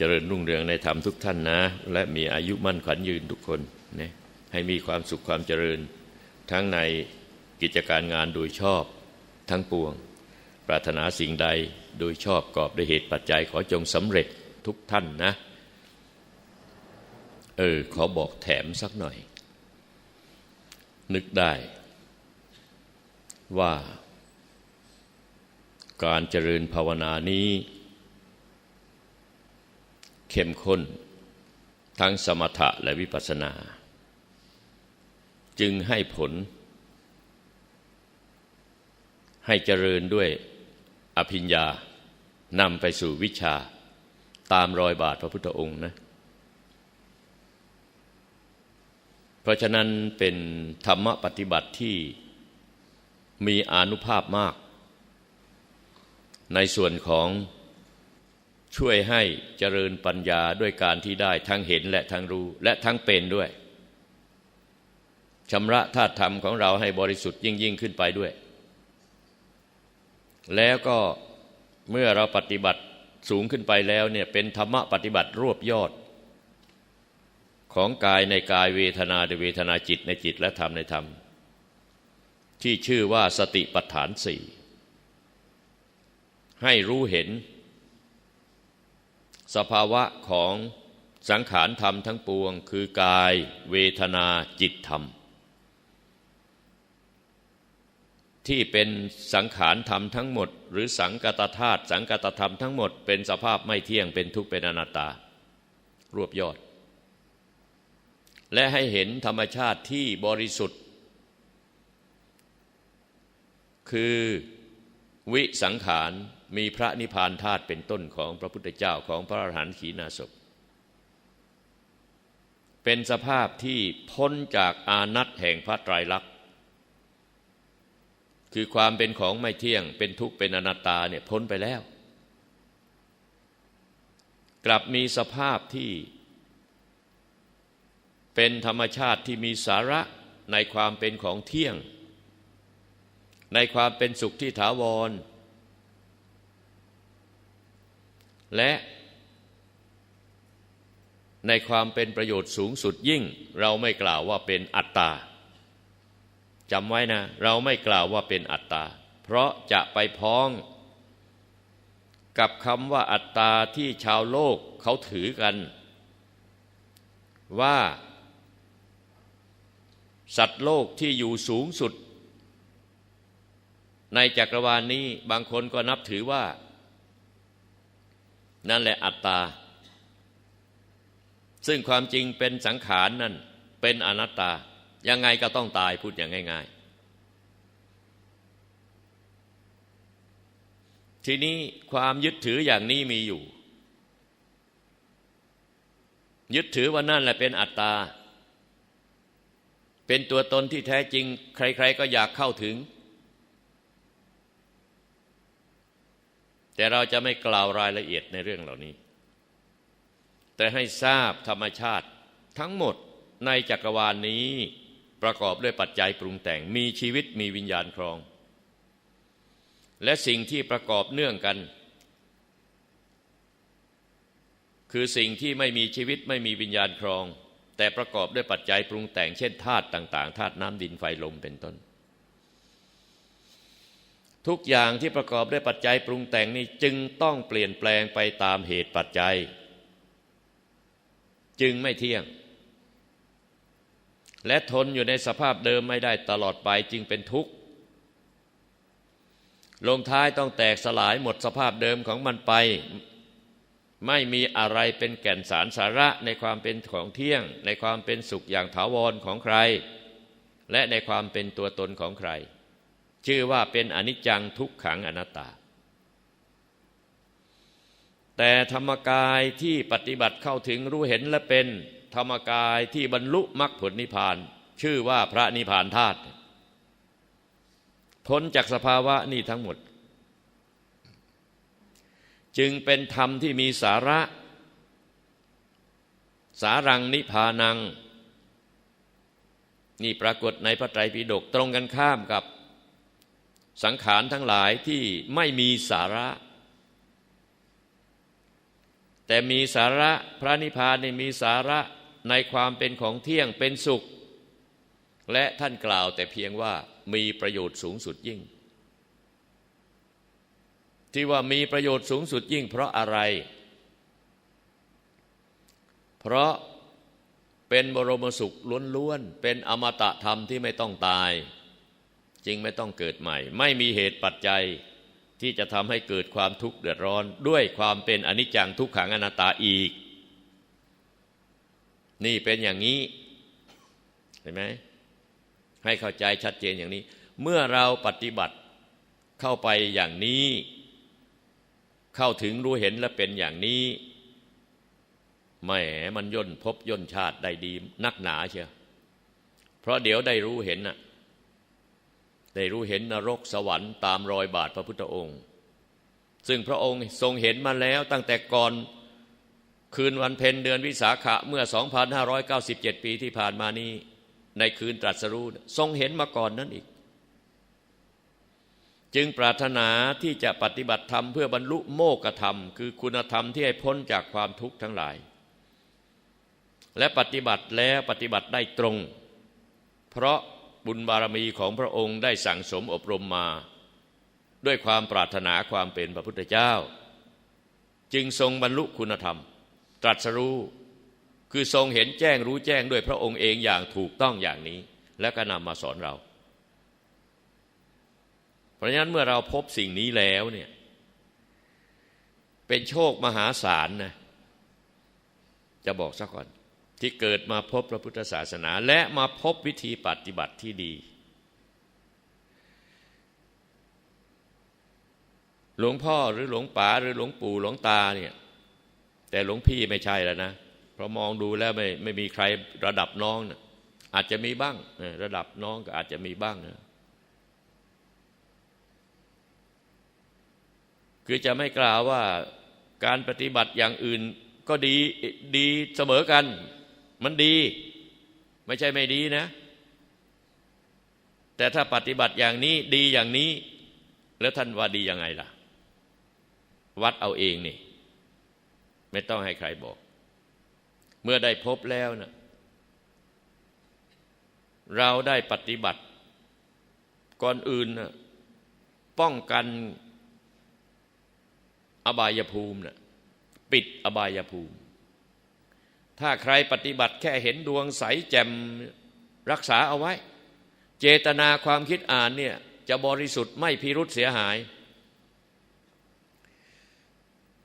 เจริญรุ่งเรืองในธรรมทุกท่านนะ และมีอายุมั่นขวัญยืนทุกคนนะให้มีความสุขความเจริญ ทั้งในกิจการงานโดยชอบทั้งปวง ปรารถนาสิ่งใดโดยชอบกอบด้วยเหตุปัจจัยขอจงสำเร็จทุกท่านนะ เออ ขอบอกแถมสักหน่อย นึกได้ ว่า การเจริญภาวนานี้ เข้มข้น ทั้งสมถะและวิปัสสนา จึงให้ผล ให้เจริญด้วยอภิญญานำไปสู่วิชาตามรอยบาทพระพุทธองค์นะ เพราะฉะนั้นเป็นธรรมปฏิบัติที่มีอนุภาพมาก ในส่วนของ ช่วยให้เจริญปัญญาด้วยการที่ได้ทั้งเห็นและทั้งรู้และทั้งเป็นด้วยชำระธาตุธรรมของเราให้บริสุทธิ์ยิ่งยิ่งขึ้นไปด้วย แล้วก็เมื่อเราปฏิบัติสูงขึ้นไปแล้วเนี่ยเป็นธรรมะปฏิบัติรวบยอด ของกายในกายเวทนาในเวทนาจิตในจิตและธรรมในธรรม ที่ชื่อว่าสติปัฏฐานสี่ให้รู้เห็น สภาวะของสังขารธรรมทั้งปวง คือกาย เวทนาจิตธรรม ที่เป็นสังขารธรรมทั้งหมด หรือสังกตธาตุสังกตธรรมทั้งหมด เป็นสภาพไม่เที่ยงเป็นทุกข์เป็นอนัตตา รวบยอด และให้เห็นธรรมชาติที่บริสุทธิ์ คือวิสังขาร มีพระนิพพานธาตุเป็นต้นของพระพุทธเจ้าของพระอรหันต์ขีณาสพเป็นสภาพที่พ้นจากอานัตแห่งพระไตรลักษณ์คือความเป็นของไม่เที่ยงเป็นทุกข์เป็นอนัตตาเนี่ยพ้นไปแล้ว กลับมีสภาพที่ เป็นธรรมชาติที่มีสาระในความเป็นของเที่ยง ในความเป็นสุขที่ถาวร และในความเป็นประโยชน์สูงสุดยิ่ง เราไม่กล่าวว่าเป็นอัตตาจำไว้นะ เราไม่กล่าวว่าเป็นอัตตา เพราะจะไปพ้อง กับคำว่าอัตตาที่ชาวโลกเขาถือกัน ว่า สัตว์โลกที่อยู่สูงสุด ในจักรวาลนนี้บางคนก็นับถือว่า นั่นแหละอัตตา ซึ่งความจริงเป็นสังขารนั่นเป็นอนัตตา ยังไงก็ต้องตายพูดอย่างง่าย ๆ ทีนี้ความยึดถืออย่างนี้มีอยู่ ยึดถือว่านั่นแหละเป็นอัตตา เป็นตัวตนที่แท้จริง ใคร ๆ ก็อยากเข้าถึง แต่เราจะไม่กล่าวรายละเอียดในเรื่องเหล่านี้ แต่ให้ทราบธรรมชาติทั้งหมดในจักรวาลนนี้ประกอบด้วยปัจจัยปรุงแต่งมีชีวิตมีวิญญาณครอง และสิ่งที่ประกอบเนื่องกัน คือสิ่งที่ไม่มีชีวิตไม่มีวิญญาณครอง แต่ประกอบด้วยปัจจัยปรุงแต่งเช่นธาตุต่างๆธาตุน้ำดินไฟลมเป็นต้น ทุกอย่างที่ประกอบด้วยปัจจัยปรุงแต่งนี้จึงต้องเปลี่ยนแปลงไปตามเหตุปัจจัย จึงไม่เที่ยง และทนอยู่ในสภาพเดิมไม่ได้ตลอดไปจึงเป็นทุกข์ลงท้ายต้องแตกสลายหมดสภาพเดิมของมันไป ไม่มีอะไรเป็นแก่นสารสาระในความเป็นของเที่ยง ในความเป็นสุขอย่างถาวรของใคร และในความเป็นตัวตนของใคร ชื่อว่าเป็นอนิจจังทุกขังอนัตตา แต่ธรรมกายที่ปฏิบัติเข้าถึงรู้เห็นและเป็นธรรมกายที่บรรลุมรรคผลนิพพาน ชื่อว่าพระนิพพานธาตุพ้นจากสภาวะนี่ทั้งหมด จึงเป็นธรรมที่มีสาระ สารังนิพานัง นี่ปรากฏในพระไตรปิฎกตรงกันข้ามกับ สังขารทั้งหลายที่ไม่มีสาระ แต่มีสาระพระนิพพานนี่มีสาระในความเป็นของเที่ยงเป็นสุข และท่านกล่าวแต่เพียงว่ามีประโยชน์สูงสุดยิ่ง ที่ว่ามีประโยชน์สูงสุดยิ่ง เพราะอะไร เพราะเป็นบรมสุขล้วนๆเป็นอมตะธรรมที่ไม่ต้องตาย จึงไม่ต้องเกิดใหม่ ไม่มีเหตุปัจจัยที่จะทำให้เกิดความทุกข์เดือดร้อน ด้วยความเป็นอนิจจังทุกขังอนัตตาอีก นี่เป็นอย่างนี้เห็นไหมให้เข้าใจชัดเจนอย่างนี้ เมื่อเราปฏิบัติเข้าไปอย่างนี้ เข้าถึงรู้เห็นและเป็นอย่างนี้แหมมันย่นพบย่นชาติได้ดี นักหนาเชียวเพราะเดี๋ยวได้รู้เห็นน่ะ ได้รู้เห็นนรกสวรรค์ตามรอยบาทพระพุทธองค์ ซึ่งพระองค์ทรงเห็นมาแล้วตั้งแต่ก่อนคืนวันเพ็ญเดือนวิสาขะเมื่อ 2597 ปีที่ผ่านมานี้ ในคืนตรัสรู้ทรงเห็นมาก่อนนั้นอีก จึงปรารถนาที่จะปฏิบัติธรรมเพื่อบรรลุโมกธรรม คือคุณธรรมที่ให้พ้นจากความทุกข์ทั้งหลาย และปฏิบัติแล้วปฏิบัติได้ตรง เพราะ บุญบารมีของพระองค์ได้สั่งสมอบรมมา ด้วยความปรารถนาความเป็นพระพุทธเจ้า จึงทรงบรรลุคุณธรรม ตรัสรู้คือทรงเห็นแจ้งรู้แจ้งด้วยพระองค์เองอย่างถูกต้องอย่างนี้ และก็นำมาสอนเรา เพราะฉะนั้นเมื่อเราพบสิ่งนี้แล้วเนี่ยเป็นโชคมหาศาลนะจะบอกสักก่อน ที่เกิดมาพบพระพุทธศาสนา และมาพบวิธีปฏิบัติที่ดี หลวงพ่อหรือหลวงป๋าหรือหลวงปู่หลวงตาเนี่ยแต่หลวงพี่ไม่ใช่แล้วนะ เพราะมองดูแล้วไม่ไม่มีใครระดับน้องนะอาจจะมีบ้างระดับน้องก็อาจจะมีบ้างนะคือจะไม่กล่าวว่าการปฏิบัติอย่างอื่นก็ดีดีเสมอกัน มันดี ไม่ใช่ไม่ดีนะ แต่ถ้าปฏิบัติอย่างนี้ดีอย่างนี้ แล้วท่านว่าดียังไงล่ะ วัดเอาเองนี่ ไม่ต้องให้ใครบอก เมื่อได้พบแล้วนะเราได้ปฏิบัติ ก่อนอื่นนะป้องกันอบายภูมินะปิดอบายภูมิ ถ้าใครปฏิบัติแค่เห็นดวงใสแจ่มรักษาเอาไว้ เจตนาความคิดอ่านเนี่ยจะบริสุทธิ์ไม่พิรุษเสียหาย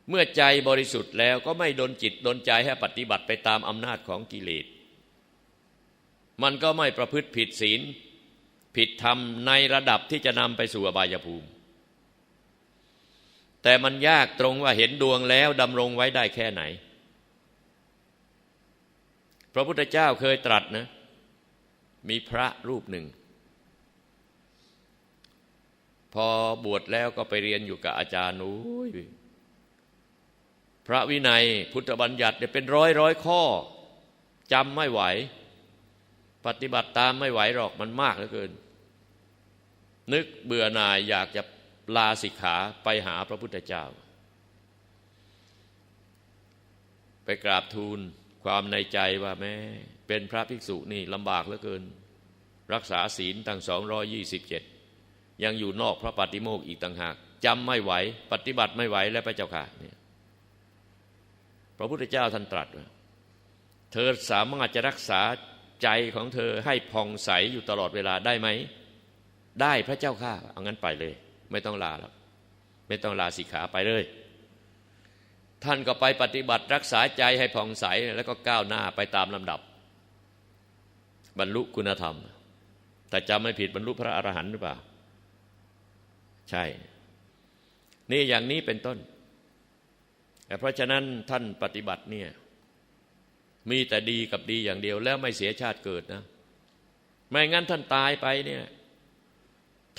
เมื่อใจบริสุทธิ์แล้วก็ไม่ดนจิตดนใจให้ปฏิบัติไปตามอำนาจของกิเลส มันก็ไม่ประพฤติผิดศีล ผิดธรรมในระดับที่จะนำไปสู่อบายภูมิ แต่มันยากตรงว่าเห็นดวงแล้วดำรงไว้ได้แค่ไหน พระพุทธเจ้าเคยตรัสนะมีพระรูปหนึ่ง พอบวชแล้วก็ไปเรียนอยู่กับอาจารย์นู้ยพระวินัยพุทธบัญญัติเนี่ยเป็นร้อยร้อยข้อจำไม่ไหว ปฏิบัติตามไม่ไหวหรอกมันมากเหลือเกิน นึกเบื่อหน่ายอยากจะลาสิกขาไปหาพระพุทธเจ้า ไปกราบทูล ความในใจว่าแม่เป็นพระภิกษุนี่ลำบากเหลือเกิน รักษาศีลตั้งสองรอยี่สิบเจ็ดยังอยู่นอกพระปฏิโมกอีกต่างหากจำไม่ไหว ปฏิบัติไม่ไหวแล้วพระเจ้าค่ะเนี่ยพระพุทธเจ้าท่านตรัสว่าเธอสามารถจะรักษาใจของเธอให้ผ่องใสอยู่ตลอดเวลาได้ไหม ได้พระเจ้าข้าเอางั้นไปเลย ไม่ต้องลาแล้วไม่ต้องลาสิกขาไปเลย ท่านก็ไปปฏิบัติรักษาใจให้ผ่องใสแล้วก็ก้าวหน้าไปตามลำดับ บรรลุคุณธรรม แต่จำไม่ผิดบรรลุพระอรหันต์หรือเปล่า ใช่ นี่อย่างนี้เป็นต้น เพราะฉะนั้นท่านปฏิบัติเนี่ยมีแต่ดีกับดีอย่างเดียว แล้วไม่เสียชาติเกิดนะ ไม่งั้นท่านตายไปเนี่ย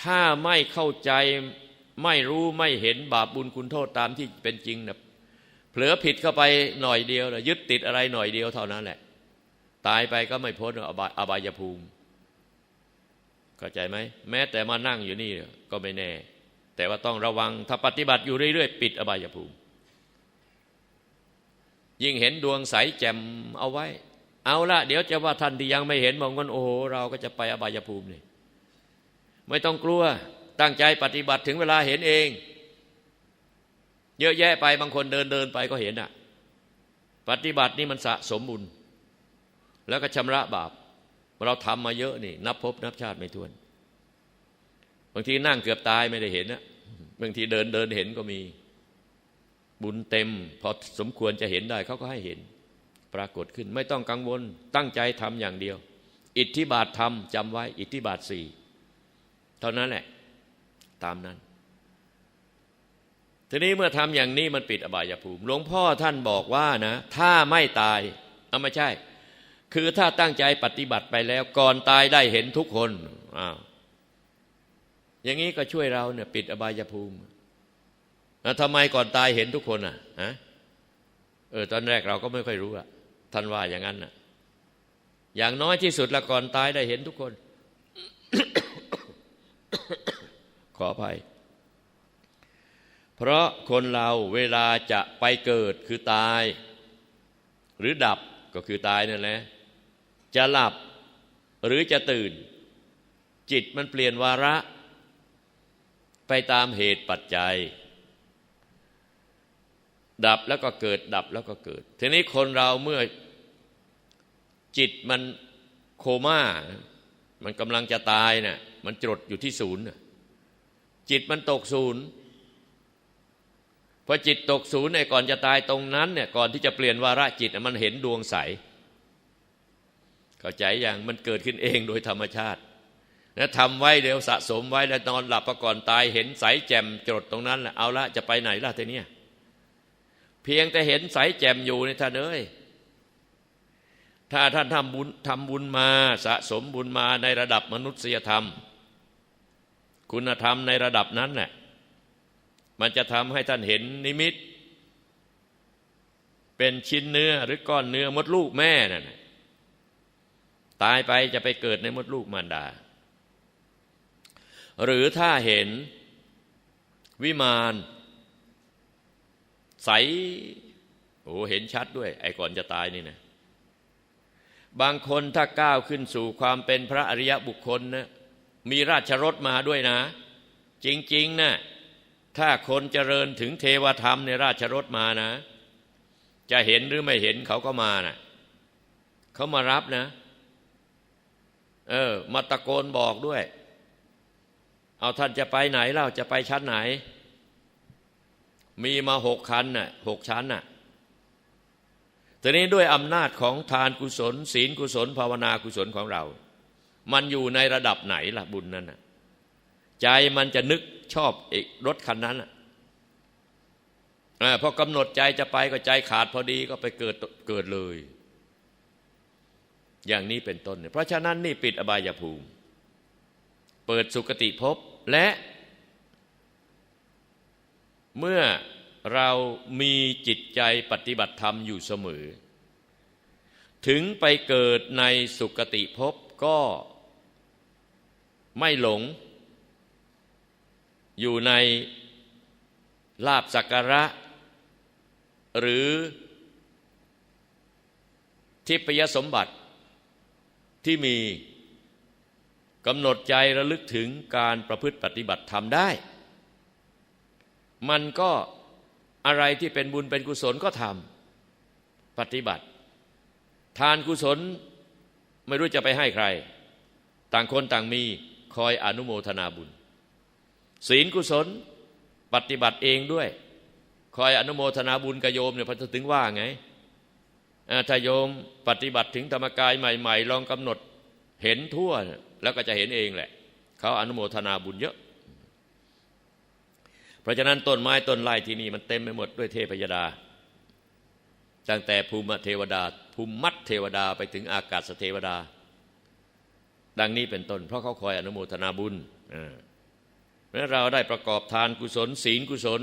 ถ้าไม่เข้าใจไม่รู้ไม่เห็นบาปบุญคุณโทษตามที่เป็นจริงนะ เผลอผิดเข้าไปหน่อยเดียวยึดติดอะไรหน่อยเดียวเท่านั้นแหละ ตายไปก็ไม่พ้นอบายภูมิเข้าใจไหมแม้แต่มานั่งอยู่นี่ก็ไม่แน่ แต่ว่าต้องระวังถ้าปฏิบัติอยู่เรื่อยๆ ปิดอบายภูมิ ยิ่งเห็นดวงใสแจ่มเอาไว้ เอาละเดี๋ยวจะว่าท่านที่ยังไม่เห็นมองกันโอ้โหเราก็จะไปอบายภูมินี่ไม่ต้องกลัวตั้งใจปฏิบัติถึงเวลาเห็นเอง เยอะแยะไปบางคนเดินเดินไปก็เห็นอะ ปฏิบัตินี่มันสะสมบุญ แล้วก็ชำระบาป เราทำมาเยอะนี่ นับพบนับชาติไม่ถ้วน บางทีนั่งเกือบตายไม่ได้เห็นนะบางทีเดินเดินเห็นก็มีบุญเต็ม พอสมควรจะเห็นได้เขาก็ให้เห็น ปรากฏขึ้นไม่ต้องกังวล ตั้งใจทำอย่างเดียว อิทธิบาททำจำไว้ อิทธิบาทสี่เท่านั้นแหละ ตามนั้น ทีนี้เมื่อทำอย่างนี้มันปิดอบายภูมิ หลวงพ่อท่านบอกว่านะ ถ้าไม่ตายเอาไม่ใช่ คือถ้าตั้งใจปฏิบัติไปแล้วก่อนตายได้เห็นทุกคนอ้าวอย่างนี้ก็ช่วยเราเนี่ยปิดอบายภูมิแล้วทำไมก่อนตายเห็นทุกคนอะฮะเออตอนแรกเราก็ไม่ค่อยรู้อะท่านว่าอย่างนั้นน่ะอย่างน้อยที่สุดละก่อนตายได้เห็นทุกคน ขออภัย เพราะคนเราเวลาจะไปเกิดคือตาย หรือดับก็คือตายนั่นแหละจะหลับหรือจะตื่น จิตมันเปลี่ยนวาระ ไปตามเหตุปัจจัย ดับแล้วก็เกิดดับแล้วก็เกิด ทีนี้คนเราเมื่อจิตมันโคม่า มันกำลังจะตายนะ่ะมันจดอยู่ที่ศูนย์จิตมันตกศูนย์ พอจิตตกศูนย์ไอ้ก่อนจะตายตรงนั้นเนี่ยก่อนที่จะเปลี่ยนวาระจิตมันเห็นดวงใส เข้าใจอย่างมันเกิดขึ้นเองโดยธรรมชาตินะทำไว้เดี๋ยวสะสมไว้แล้วนอนหลับประก่อนตายเห็นใสแจ่มจดตรงนั้นแหละเอาละจะไปไหนล่ะทีเนี้ยเพียงแต่เห็นใสแจ่มอยู่ในท่านเอ้ยถ้าท่านทำบุญทำบุญมาสะสมบุญมาในระดับมนุษยธรรม คุณธรรมในระดับนั้นแหละ มันจะทำให้ท่านเห็นนิมิต เป็นชิ้นเนื้อหรือก้อนเนื้อมดลูกแม่นั่นตายไปจะไปเกิดในมดลูกมารดา หรือถ้าเห็นวิมานใสโอ้เห็นชัดด้วย ไอ้ก่อนจะตายนี่นะบางคนถ้าก้าวขึ้นสู่ความเป็นพระอริยบุคคลนะมีราชรถมาด้วยนะ จริง ๆนะ ถ้าคนเจริญถึงเทวธรรมในราชรถมานะ จะเห็นหรือไม่เห็นเขาก็มานะเขามารับนะ เออ มาตะโกนบอกด้วย เอาท่านจะไปไหนเล่าจะไปชั้นไหน มีมาหกคันน่ะหกชั้นน่ะทีนี้ด้วยอำนาจของทานกุศล ศีลกุศล ภาวนากุศลของเรา มันอยู่ในระดับไหนล่ะบุญนั้นน่ะ ใจมันจะนึกชอบเอกรถคันนั้นอะพอกำหนดใจจะไปก็ใจขาดพอดีก็ไปเกิดเกิดเลย อย่างนี้เป็นต้นเนี่ยเพราะฉะนั้นนี่ปิดอบายภูมิ เปิดสุคติภพและเมื่อเรามีจิตใจปฏิบัติธรรมอยู่เสมอ ถึงไปเกิดในสุคติภพก็ไม่หลง อยู่ในลาบสักการะ หรือทิพยสมบัติที่มีกำหนดใจระลึกถึงการประพฤติปฏิบัติธรรมได้ มันก็อะไรที่เป็นบุญเป็นกุศลก็ทำปฏิบัติ ทานกุศลไม่รู้จะไปให้ใคร ต่างคนต่างมีคอยอนุโมทนาบุญ ศีลกุศลปฏิบัติเองด้วย คอยอนุโมทนาบุญกโยมเนี่ยพระถึงว่าไงถ้าโยมปฏิบัติถึงธรรมกายใหม่ ๆ ลองกำหนดเห็นทั่ว แล้วก็จะเห็นเองแหละ เขาอนุโมทนาบุญเยอะ เพราะฉะนั้นต้นไม้ต้นไร่ที่นี่มันเต็มไปหมดด้วยเทพยดาตั้งแต่ภูมิเทวดา ภูมิมัดเทวดาไปถึงอากาศเทวดา ดังนี้เป็นต้น เพราะเขาคอยอนุโมทนาบุญเพ ราะเราได้ประกอบทานกุศล ศีลกุศล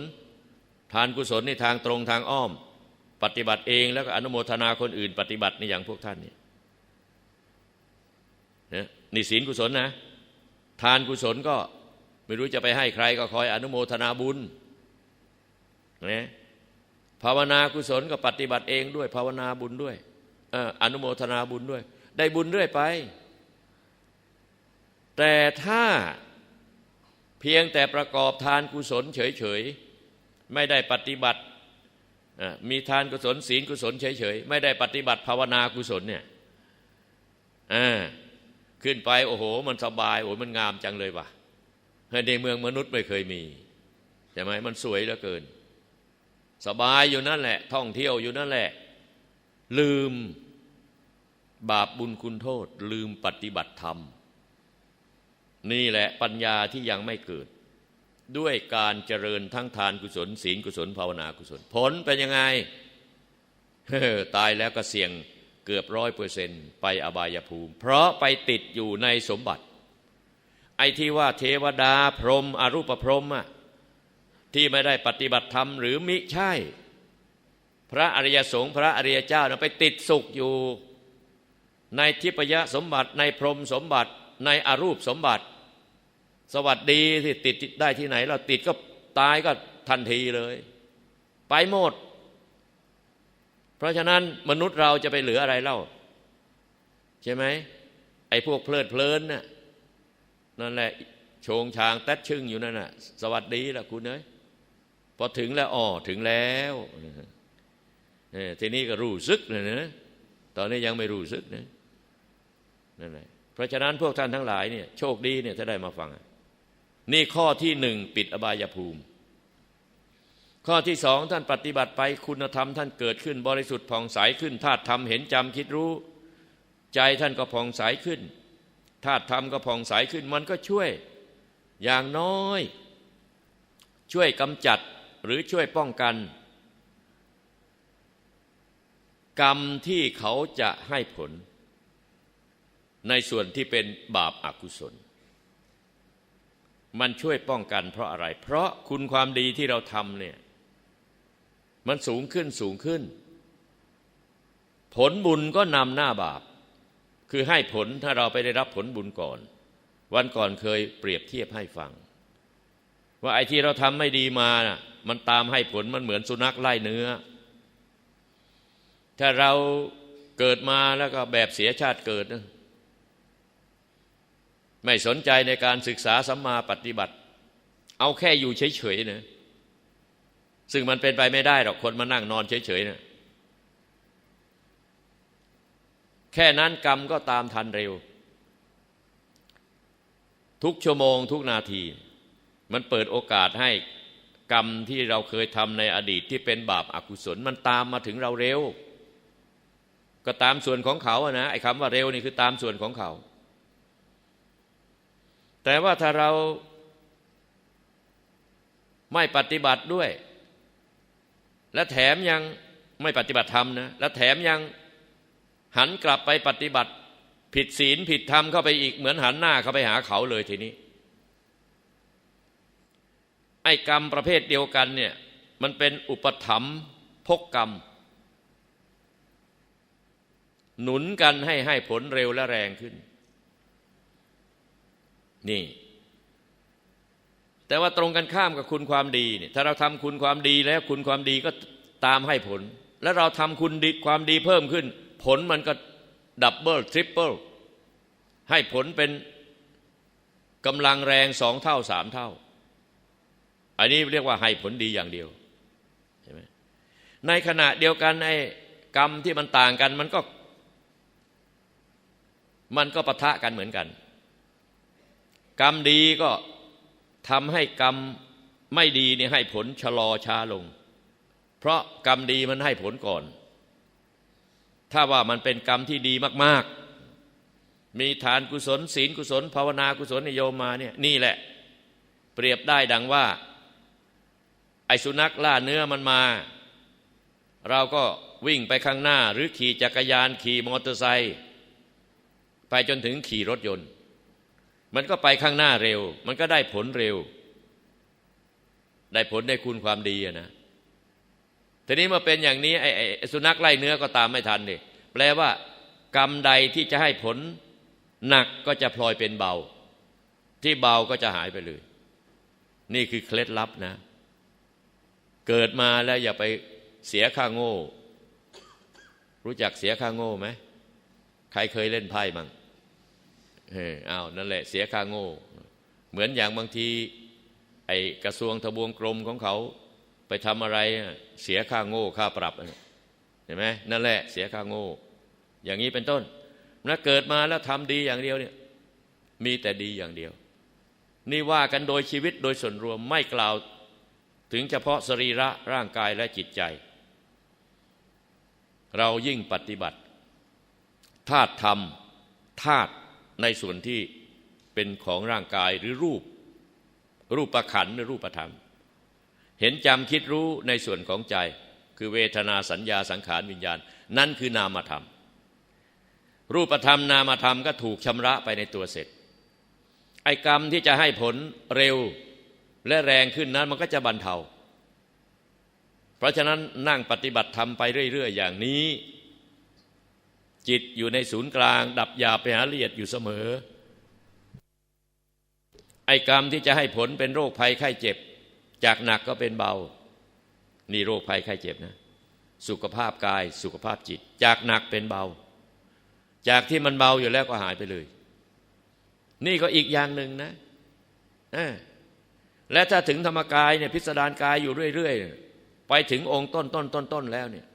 ทานกุศลในทางตรงทางอ้อม ปฏิบัติเองแล้วก็อนุโมทนาคนอื่น ปฏิบัติในอย่างพวกท่านนี่นี่ศีลกุศลนะ ทานกุศลก็ไม่รู้จะไปให้ใครก็คอยอนุโมทนาบุญนะภาวนากุศลก็ปฏิบัติเองด้วยภาวนาบุญด้วยอนุโมทนาบุญด้วย ได้บุญเรื่อยไป แต่ถ้า เพียงแต่ประกอบทานกุศลเฉยๆไม่ได้ปฏิบัติมีทานกุศลศีลกุศลเฉยๆไม่ได้ปฏิบัติภาวนากุศลเนี่ยขึ้นไปโอ้โห มันสบายโอ้มันงามจังเลยว่ะในเมืองมนุษย์ไม่เคยมีใช่ไหมมันสวยเหลือเกิน สบายอยู่นั่นแหละ ท่องเที่ยวอยู่นั่นแหละ ลืมบาปบุญคุณโทษ ลืมปฏิบัติธรรม นี่แหละปัญญาที่ยังไม่เกิด ด้วยการเจริญทั้งทานกุศล ศีลกุศลภาวนากุศล ผลเป็นยังไงตายแล้วก็เสี่ยงเกือบร้อยเปอร์เซนไปอบายภูมิ เพราะไปติดอยู่ในสมบัติ ไอ้ที่ว่าเทวดาพรหมอรูปพรหมอะที่ไม่ได้ปฏิบัติธรรมหรือมิใช่ พระอริยสงฆ์พระอริยเจ้าไปติดสุขอยู่ ในทิพยสมบัติในพรหมสมบัติในอรูปสมบัติ สวัสดีที่ติดได้ที่ไหน เราติดก็ตายก็ทันทีเลย ไปหมด เพราะฉะนั้นมนุษย์เราจะไปเหลืออะไรเล่า ใช่ไหมไอ้พวกเพลิดเพลินน่ะนั่นแหละโชงชางแต๊ดชึ่งอยู่นั่นน่ะ สวัสดีละคุณเอ้ยพอถึงแล้วอ๋อถึงแล้วทีนี้ก็รู้สึกเลยนะตอนนี้ยังไม่รู้สึกนะนั่นแหละเพราะฉะนั้นพวกท่านทั้งหลายเนี่ยโชคดีเนี่ยจะได้มาฟัง นี่ข้อที่หนึ่งปิดอบายภูมิ ข้อที่สองท่านปฏิบัติไปคุณธรรมท่านเกิดขึ้นบริสุทธิ์ผ่องใสขึ้นธาตุธรรมเห็นจำคิดรู้ ใจท่านก็ผ่องใสขึ้นธาตุธรรมก็ผ่องใสขึ้นมันก็ช่วยอย่างน้อย ช่วยกำจัดหรือช่วยป้องกัน กรรมที่เขาจะให้ผล ในส่วนที่เป็นบาปอากุศล มันช่วยป้องกันเพราะอะไร เพราะคุณความดีที่เราทำเนี่ย มันสูงขึ้นสูงขึ้น ผลบุญก็นำหน้าบาป คือให้ผลถ้าเราไปได้รับผลบุญก่อน วันก่อนเคยเปรียบเทียบให้ฟัง ว่าไอ้ที่เราทำไม่ดีมานะ่ะมันตามให้ผลมันเหมือนสุนัขไล่เนื้อ ถ้าเราเกิดมาแล้วก็แบบเสียชาติเกิดนะ ไม่สนใจในการศึกษาสัมมาปฏิบัติ เอาแค่อยู่เฉยๆนะซึ่งมันเป็นไปไม่ได้หรอกคนมานั่งนอนเฉยๆนะแค่นั้นกรรมก็ตามทันเร็ว ทุกชั่วโมงทุกนาที มันเปิดโอกาสให้กรรมที่เราเคยทำในอดีตที่เป็นบาปอากุศล มันตามมาถึงเราเร็ว ก็ตามส่วนของเขาอะนะไอ้คำว่าเร็วนี่คือตามส่วนของเขา แต่ว่าถ้าเราไม่ปฏิบัติด้วย และแถมยังไม่ปฏิบัติธรรมนะและแถมยังหันกลับไปปฏิบัติ ผิดศีลผิดธรรมเข้าไปอีกเหมือนหันหน้าเข้าไปหาเขาเลยทีนี้ไอ้กรรมประเภทเดียวกันเนี่ยมันเป็นอุปถัมภ์พกกรรม หนุนกันให้ให้ผลเร็วและแรงขึ้น นี่ แต่ว่าตรงกันข้ามกับคุณความดีเนี่ยถ้าเราทำคุณความดีแล้วคุณความดีก็ตามให้ผล แล้วเราทำคุณดีความดีเพิ่มขึ้น ผลมันก็ดับเบิลทริปเปิลให้ผลเป็นกำลังแรงสองเท่าสามเท่า อันนี้เรียกว่าให้ผลดีอย่างเดียวใช่ไหมในขณะเดียวกันไอ้กรรมที่มันต่างกันมันก็ มันก็ปะทะกันเหมือนกัน กรรมดีก็ทำให้กรรมไม่ดีนี่ให้ผลชะลอช้าลง เพราะกรรมดีมันให้ผลก่อน ถ้าว่ามันเป็นกรรมที่ดีมาก ๆ มีฐานกุศล ศีลกุศล ภาวนากุศลนิยมมาเนี่ยนี่แหละ เปรียบได้ดังว่า ไอสุนัขล่าเนื้อมันมา เราก็วิ่งไปข้างหน้า หรือขี่จักรยานขี่มอเตอร์ไซค์ไปจนถึงขี่รถยนต์ มันก็ไปข้างหน้าเร็ว มันก็ได้ผลเร็ว ได้ผลได้คุณความดีนะทีนี้มาเป็นอย่างนี้ไอ้สุนัขไล่เนื้อก็ตามไม่ทันดิแปลว่ากรรมใดที่จะให้ผลหนักก็จะพลอยเป็นเบา ที่เบาก็จะหายไปเลย นี่คือเคล็ดลับนะ เกิดมาแล้วอย่าไปเสียค่าโง่ รู้จักเสียค่าโง่ไหมใครเคยเล่นไพ่บ้าง เอออ้าวนั่นแหละเสียค่าโง่ เหมือนอย่างบางที ไอ้กระทรวงทบวงกรมของเขาไปทำอะไรเสียค่าโง่ค่าปรับเห็นไหมนั่นแหละเสียค่าโง่ อย่างนี้เป็นต้นนะเกิดมาแล้วทำดีอย่างเดียวเนี่ยมีแต่ดีอย่างเดียว นี่ว่ากันโดยชีวิตโดยส่วนรวมไม่กล่าวถึงเฉพาะสรีระร่างกายและจิตใจ เรายิ่งปฏิบัติธาตุธรรมธาตุ ในส่วนที่เป็นของร่างกายหรือรูป รูปประขันหรือรูปธรรม เห็นจำคิดรู้ในส่วนของใจ คือเวทนาสัญญาสังขารวิญญาณ นั่นคือนามธรรม รูปธรรมนามธรรมก็ถูกชำระไปในตัวเสร็จ ไอ้กรรมที่จะให้ผลเร็วและแรงขึ้นนั้นมันก็จะบรรเทา เพราะฉะนั้นนั่งปฏิบัติธรรมไปเรื่อย ๆ อย่างนี้ จิตอยู่ในศูนย์กลาง ดับยาไปหาละเอียดอยู่เสมอ ไอ้กรรมที่จะให้ผลเป็นโรคภัยไข้เจ็บ จากหนักก็เป็นเบา นี่โรคภัยไข้เจ็บนะ สุขภาพกายสุขภาพจิต จากหนักเป็นเบา จากที่มันเบาอยู่แล้วก็หายไปเลย นี่ก็อีกอย่างหนึ่งนะและถ้าถึงธรรมกายเนี่ยพิสดารกายอยู่เรื่อย ๆ ไปถึงองค์ต้นต้นต้นต้นแล้วเนี่ย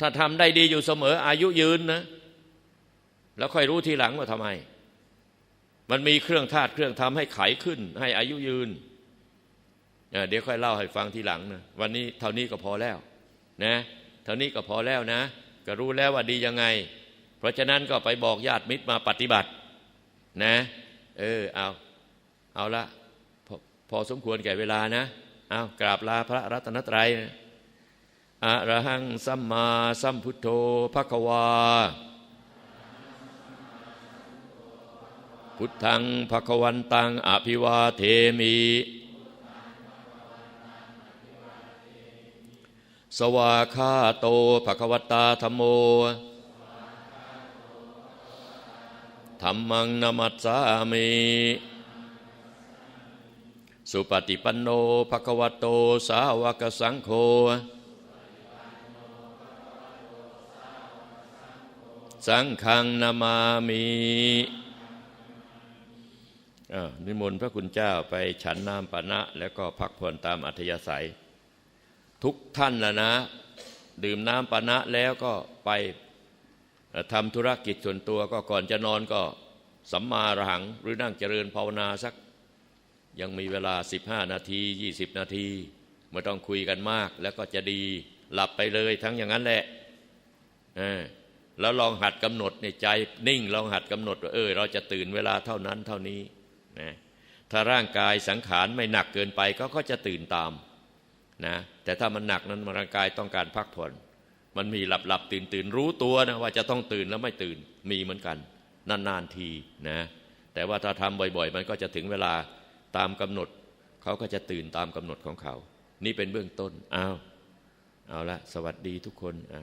ถ้าทำได้ดีอยู่เสมออายุยืนนะ แล้วค่อยรู้ทีหลังว่าทำไม มันมีเครื่องธาตุเครื่องทำให้ไขขึ้น ให้อายุยืนเดี๋ยวค่อยเล่าให้ฟังทีหลังนะวันนี้เท่านี้ก็พอแล้วนะเท่านี้ก็พอแล้วนะ ก็รู้แล้วว่าดียังไง เพราะฉะนั้นก็ไปบอกญาติมิตรมาปฏิบัตินะ เออเอาเอาละพอพอสมควรแก่เวลานะเอากราบลาพระรัตนตรัยนะ อะระหังสัมมาสัมพุทโธภควา พุทธังภควันตังอภิวาเทมิ สวาคาโตภควตาธรรมโมธรรมังนมัสสามิสุปฏิปันโนภควโตสาวกสังโฆ สังฆังนามามินิมนต์พระคุณเจ้าไปฉันน้ำปานะ แล้วก็พักผ่อนตามอัธยาศัย ทุกท่านล้วนะ ดื่มน้ำปานะแล้วก็ไปทำธุรกิจส่วนตัวก็ก่อนจะนอนก็สัมมาระหังหรือนั่งเจริญภาวนาสัก ยังมีเวลา 15 นาที 20 นาทีไม่ต้องคุยกันมาก แล้วก็จะดีหลับไปเลยทั้งอย่างนั้นแหละ แล้วลองหัดกำหนดในใจนิ่งลองหัดกำหนดว่าเออ เราจะตื่นเวลาเท่านั้นเท่านี้นะถ้าร่างกายสังขารไม่หนักเกินไปก็ก็จะตื่นตามนะแต่ถ้ามันหนักนั้นร่างกายต้องการพักผ่อน มันมีหลับหลับตื่นตื่นรู้ตัวนะว่าจะต้องตื่นแล้วไม่ตื่นมีเหมือนกัน นานๆทีนะแต่ว่าถ้าทำบ่อย ๆ มันก็จะถึงเวลาตามกำหนด เขาก็จะตื่นตามกำหนดของเขา นี่เป็นเบื้องต้นอ้าวเอาละสวัสดีทุกคนอ่า